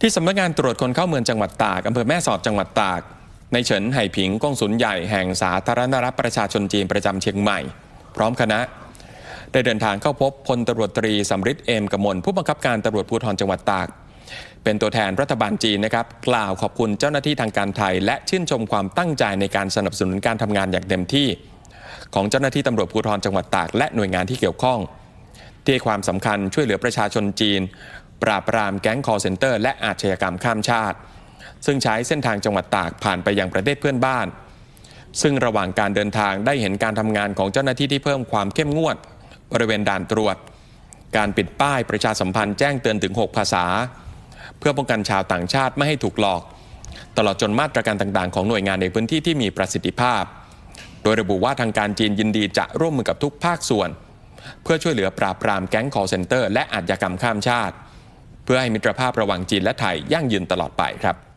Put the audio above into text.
ที่สำนักงานตรวจคนเข้าเมืองจังหวัดตากอำเภอแม่สอดจังหวัดตาก ในเฉินไห่ผิงกองสุลใหญ่แห่งสาธารณรัฐประชาชนจีนประจำเชียงใหม่ พร้อมคณะ ได้เดินทางเข้าพบพลตรวจตรีสำริดเอมกมลผู้บังคับการตำรวจภูธรจังหวัดตาก เป็นตัวแทนรัฐบาลจีนนะครับ กล่าวขอบคุณเจ้าหน้าที่ทางการไทย และชื่นชมความตั้งใจในการสนับสนุนการทำงานอย่างเต็มที่ ของเจ้าหน้าที่ตำรวจภูธรจังหวัดตาก และหน่วยงานที่เกี่ยวข้องที่ความสำคัญช่วยเหลือประชาชนจีน ปราบปรามแก๊งคอร์เซนเตอร์ และอาชญากรรมข้ามชาติ ซึ่งใช้เส้นทางจังหวัดตากผ่านไปยังประเทศเพื่อนบ้าน ซึ่งระหว่างการเดินทางได้เห็นการทำงานของเจ้าหน้าที่ที่เพิ่มความเข้มงวด บริเวณด่านตรวจ การปิดป้ายประชาสัมพันธ์แจ้งเตือนถึง 6 ภาษา เพื่อป้องกันชาวต่างชาติไม่ให้ถูกหลอก ตลอดจนมาตรการต่างๆ ของหน่วยงานในพื้นที่ที่มีประสิทธิภาพ โดยระบุว่าทางการจีนยินดีจะร่วมมือกับทุกภาคส่วน เพื่อช่วยเหลือปราบปรามแก๊งคอร์เซนเตอร์ และอาชญากรรมข้ามชาติ เพื่อให้มิตรภาพระหว่างจีนและไทยยั่งยืนตลอดไปครับ